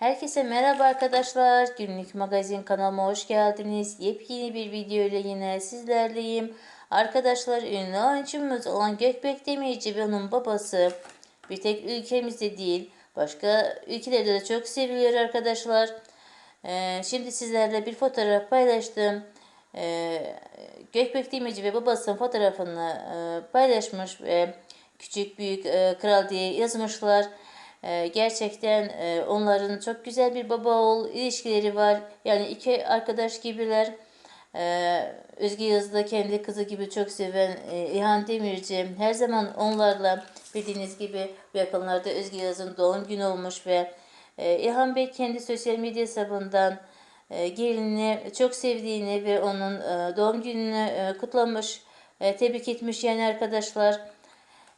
Herkese merhaba arkadaşlar. Günlük magazin kanalıma hoş geldiniz. Yepyeni bir video ile yine sizlerleyim. Arkadaşlar ünlü oyuncumuz olan Gökbek Demirci ve onun babası bir tek ülkemizde değil başka ülkelerde de çok seviliyor arkadaşlar. Ee, şimdi sizlerle bir fotoğraf paylaştım. Ee, Gökbek Demirci ve babasının fotoğrafını e, paylaşmış ve küçük büyük e, kral diye yazmışlar. E, gerçekten e, onların çok güzel bir baba oğul ilişkileri var. Yani iki arkadaş gibiler. E, Özge Yazı da kendi kızı gibi çok seven e, İlhan Demirci her zaman onlarla bildiğiniz gibi yakınlarda Özge Yazı'nın doğum günü olmuş ve e, İlhan Bey kendi sosyal medya hesabından e, gelinini çok sevdiğini ve onun e, doğum gününü kutlamış, tebrik etmiş yani arkadaşlar.